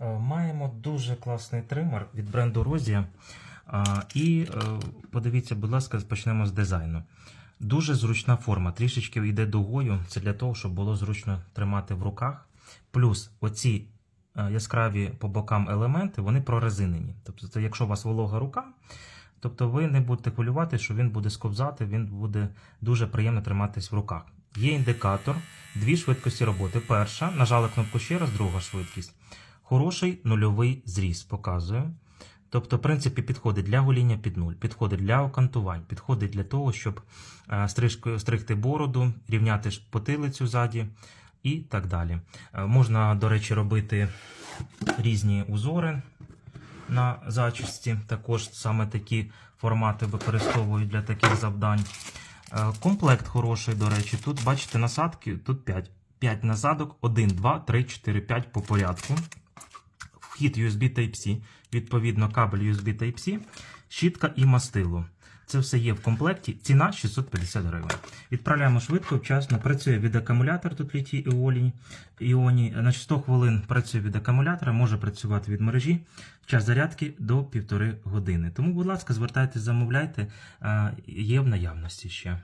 Е, Маємо дуже класний тример від бренду Розія. І е, подивіться, будь ласка, почнемо з дизайну. Дуже зручна форма, трішечки йде дугою. Це для того, щоб було зручно тримати в руках. Плюс оці е, яскраві по бокам елементи, вони прорезинені. Тобто, це якщо у вас волога рука, тобто ви не будете хвилювати, що він буде сковзати, він буде дуже приємно триматись в руках. Є індикатор, дві швидкості роботи. Перша, нажали кнопку ще раз, друга швидкість. Хороший нульовий зріз показую. Тобто, в принципі, підходить для гоління під нуль, підходить для окантувань, підходить для того, щоб е, стригти бороду, рівняти потилицю ззаді і так далі. Е, Можна, до речі, робити різні узори на зачісті. Також саме такі формати використовують для таких завдань. Е, Комплект хороший, до речі. Тут, бачите, насадки, тут 5. 5 насадок, 1, 2, 3, 4, 5 по порядку. Вхід USB Type-C, відповідно, кабель USB Type-C, щітка і мастило. Це все є в комплекті. Ціна 650 гривень. Відправляємо швидко, вчасно. Працює від акумулятора тут літій іоні. іоні. На 100 хвилин працює від акумулятора, може працювати від мережі. Час зарядки до 1,5 години. Тому, будь ласка, звертайтесь, замовляйте. Е, Є в наявності ще.